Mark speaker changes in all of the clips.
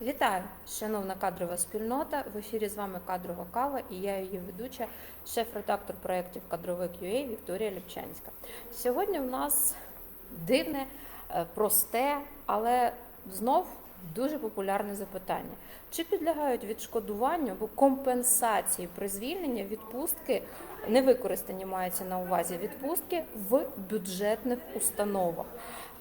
Speaker 1: Вітаю, шановна кадрова спільнота. В ефірі з вами кадрова кава і я її ведуча, шеф-редактор проєктів кадровик UA Вікторія Ліпчанська. Сьогодні в нас дивне, е, просте, але знов дуже популярне запитання: чи підлягають відшкодуванню або компенсації при звільненні відпустки, невикористані мається на увазі відпустки в бюджетних установах?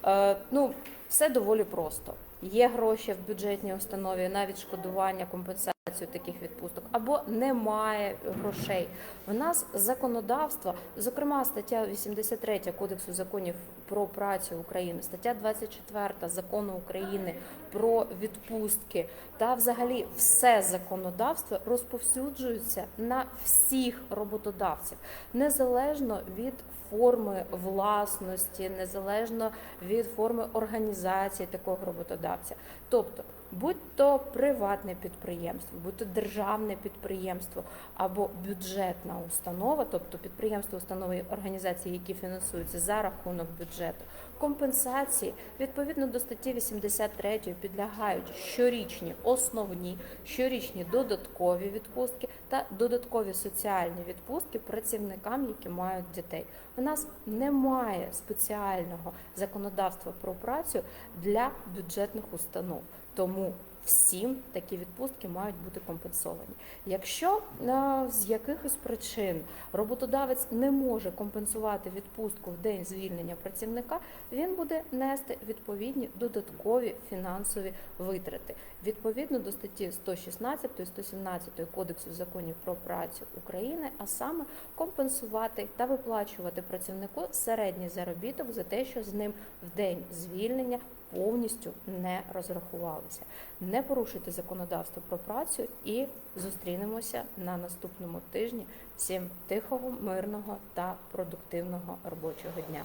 Speaker 1: Е, ну, все доволі просто. Є гроші в бюджетній установі на відшкодування, компенсацію таких відпусток, або немає грошей. В нас законодавство, зокрема стаття 83 Кодексу законів про працю України, стаття 24 закону України про відпустки та взагалі все законодавство розповсюджується на всіх роботодавців, незалежно від форми власності, незалежно від форми організації такого роботодавця. Тобто, будь то приватне підприємство, будь то державне підприємство або бюджетна установа, тобто підприємство, установи організації, які фінансуються за рахунок бюджету, компенсації відповідно до статті 83 підлягають щорічні основні, щорічні додаткові відпустки та додаткові соціальні відпустки працівникам, які мають дітей. У нас немає спеціального законодавства про працю для бюджетних установ, тому всім такі відпустки мають бути компенсовані. Якщо е, з якихось причин роботодавець не може компенсувати відпустку в день звільнення працівника, він буде нести відповідні додаткові фінансові витрати відповідно до статті 116 117 Кодексу законів про працю України, а саме компенсувати та виплачувати працівнику середній заробіток за те, що з ним в день звільнення повністю не розрахувалися. Не порушуйте законодавство про працю і зустрінемося на наступному тижні. Всім тихого, мирного та продуктивного робочого дня.